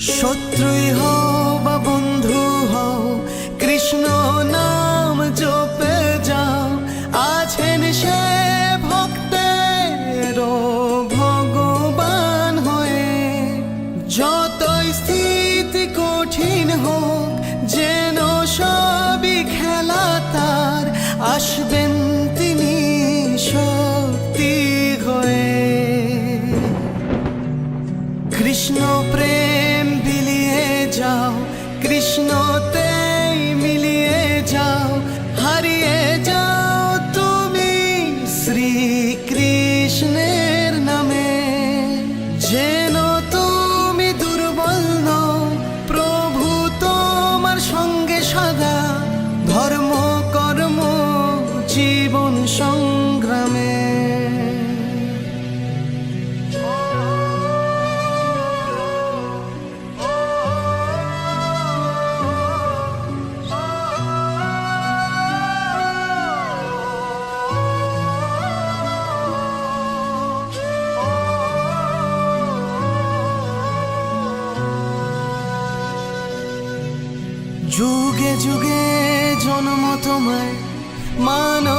শত্রুই হও বা বন্ধু হও, কৃষ্ণ নাম জপে যাও। আছেন সে ভক্তের ভগবান হয়ে। যতই স্থিতি কঠিন হোক, যেন সবই খেলা তার, আসবেন তিনি শক্তি হয়ে। কৃষ্ণ হারিয়ে যুগে যুগে জন্ম তোমায় মানব